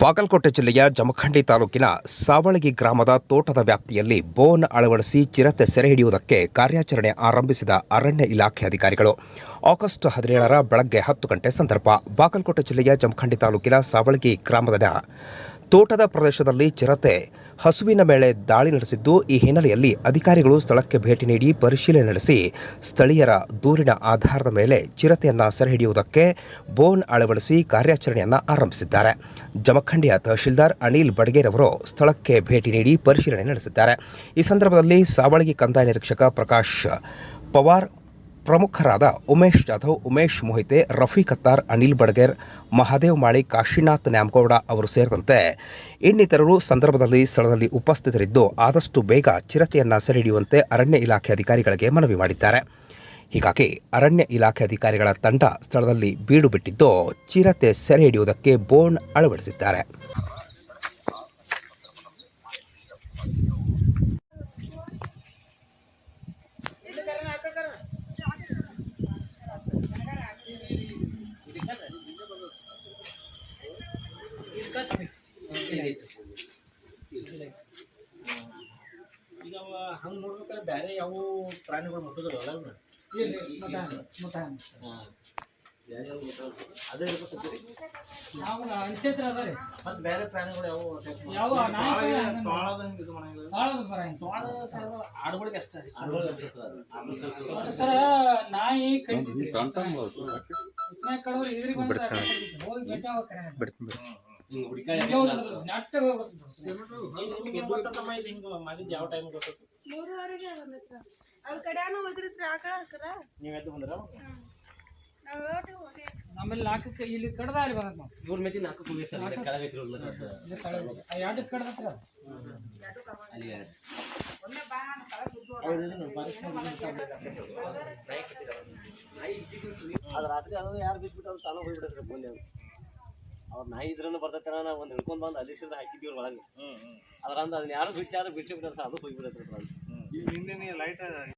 ಬಾಗಲಕೋಟೆ ಜಿಲ್ಲೆಯ ಜಮಖಂಡಿ ತಾಲೂಕಿನ ಸಾವಳಗಿ ಗ್ರಾಮದ ತೋಟದ ವ್ಯಾಪ್ತಿಯಲ್ಲಿ ಬೋನ್ ಅಳವಡಿಸಿ ಚಿರತೆ ಸೆರೆ ಹಿಡಿಯುವುದಕ್ಕೆ ಕಾರ್ಯಾಚರಣೆ ಆರಂಭಿಸಿದ ಅರಣ್ಯ ಇಲಾಖೆ ಅಧಿಕಾರಿಗಳು. ಆಗಸ್ಟ್ ಹದಿನೇಳರ ಬೆಳಗ್ಗೆ ಹತ್ತು ಗಂಟೆ ಸಂದರ್ಭ ಬಾಗಲಕೋಟೆ ಜಿಲ್ಲೆಯ ಜಮಖಂಡಿ ತಾಲೂಕಿನ ಸಾವಳಗಿ ಗ್ರಾಮದ ತೋಟದ ಪ್ರದೇಶದಲ್ಲಿ ಚಿರತೆ, ಹಸುವಿನ ಮೇಲೆ ದಾಳಿ ನಡೆಸಿದ್ದು, ಈ ಹಿನ್ನೆಲೆಯಲ್ಲಿ ಅಧಿಕಾರಿಗಳು ಸ್ಥಳಕ್ಕೆ ಭೇಟಿ ನೀಡಿ ಪರಿಶೀಲನೆ ನಡೆಸಿ, ಸ್ಥಳೀಯರ ದೂರಿನ ಆಧಾರದ ಮೇಲೆ ಚಿರತೆಯನ್ನು ಸೆರೆಹಿಡಿಯುವುದಕ್ಕೆ ಬೋನ್ ಅಳವಡಿಸಿ ಕಾರ್ಯಾಚರಣೆಯನ್ನು ಆರಂಭಿಸಿದ್ದಾರೆ. ಜಮಖಂಡಿಯ ತಹಶೀಲ್ದಾರ್ ಅನಿಲ್ ಬಡಗೇರ್ ಅವರು ಸ್ಥಳಕ್ಕೆ ಭೇಟಿ ನೀಡಿ ಪರಿಶೀಲನೆ ನಡೆಸಿದ್ದಾರೆ. ಈ ಸಂದರ್ಭದಲ್ಲಿ ಸಾವಳಗಿ ಕಂದಾಯ ನಿರೀಕ್ಷಕ ಪ್ರಕಾಶ್ ಪವಾರ್ ಪ್ರಮುಖರಾದ ಉಮೇಶ್ ಜಾಧವ್, ಉಮೇಶ್ ಮೊಹಿತೆ, ರಫೀಕ್ ಕತ್ತಾರ್ ಅನಿಲ್ ಬಡ್ಗೇರ್, ಮಹಾದೇವ್ ಮಾಳಿ, ಕಾಶಿನಾಥ್ ನ್ಯಾಮಗೌಡ ಅವರು ಸೇರಿದಂತೆ ಇನ್ನಿತರರು ಸಂದರ್ಭದಲ್ಲಿ ಸ್ಥಳದಲ್ಲಿ ಉಪಸ್ಥಿತರಿದ್ದು ಆದಷ್ಟು ಬೇಗ ಚಿರತೆಯನ್ನು ಸೆರೆಹಿಡಿಯುವಂತೆ ಅರಣ್ಯ ಇಲಾಖೆ ಅಧಿಕಾರಿಗಳಿಗೆ ಮನವಿ ಮಾಡಿದ್ದಾರೆ. ಹೀಗಾಗಿ ಅರಣ್ಯ ಇಲಾಖೆ ಅಧಿಕಾರಿಗಳ ತಂಡ ಸ್ಥಳದಲ್ಲಿ ಬೀಡು ಬಿಟ್ಟಿದ್ದು ಚಿರತೆ ಸೆರೆ ಬೋನ್ ಅಳವಡಿಸಿದ್ದಾರೆ. ಈಗ ಹಂಗೆ ನೋಡ್ಬೇಕಾದ್ರೆ ಬ್ಯಾರೆ ಯಾವ ಪ್ರಾಣಿಗಳು ಮುಟ್ಟೋದಿಲ್ಲ ಅಲ್ಲ. ಅದೇ ಅನ್ಸೇತ್ರ ಅದ ರೀ ಮತ್ತೆ ಬೇರೆ ಪ್ರಾಣಿಗಳು ಯಾವ ಯಾವ ನಾಯಿ ತೋಳದಂಗ್ ಇದು ಮಾಡಂಗಿಲ್ಲ? ಆಡುಗಳಿಗೆ ಅಷ್ಟೇ. ಆಡುಗಳಿಗೆ ಸರ್ ನಾಯಿ ಕೈ ಇದ್ನ್ಯಾಗ್ ಕಡವ್ರು ಇದ್ರಿಗೆ. ಹೋಗಿ ಬೆಟ್ಟ ಹೋಗ್ತಾರೆ. ಮೂರುವರೆಗೆ ಬಂದಿತ್ತು ಅದ್ ಕಡೆನೂ ಹೋದ್ರಿತ್ರಿ? ಆಕಳ ಹಾಕರ ನೀವ್ ಎದ್ದು ಬಂದ್ರ? ನಾವ್ ಯೋಟಿಗೆ ಹೋಗಿ ಆಮೇಲೆ ನಾಲ್ಕಕ್ಕೆ ಇಲ್ಲಿ ಕಡ್ದ ಅಲ್ಲಿ ಬಂದ ನಾವು ಇವ್ರ ಮೇತಿ ನಾಲ್ಕು ಹೋಗಿ ಸರ್ ಕಡ್ದ. ಅಲ್ಲಿ ಎರಡು. ಹೌದು, ಅದು ರಾತ್ರಿ ಅದು ಯಾರು ಬಿಟ್ಬಿಟ್ಟು ಅವ್ರು ತಾನು ಹೋಗ್ಬಿಡತ್ರಿ ಮುಂದೆ ಅವ್ರ ನಾಯಿ ಇದ್ರೂ ಬರ್ತೈತೆ ನಾವು ಒಂದು ಹಿಡ್ಕೊಂಡ್ ಬಂದು ಅಲ್ಲಿಸಿದ ಹಾಕಿದ್ವಿ ಒಳಗ. ಒಳಗೆ ಅದ್ರ ಅಂದ ಅದನ್ನ ಯಾರು ಬಿಟ್ಟಾರು ಬಿಟ್ಟು ಹೋಗಿ ಅದು ಇಲ್ಲಿ ನಿನ್ನೆ ಲೈಟ್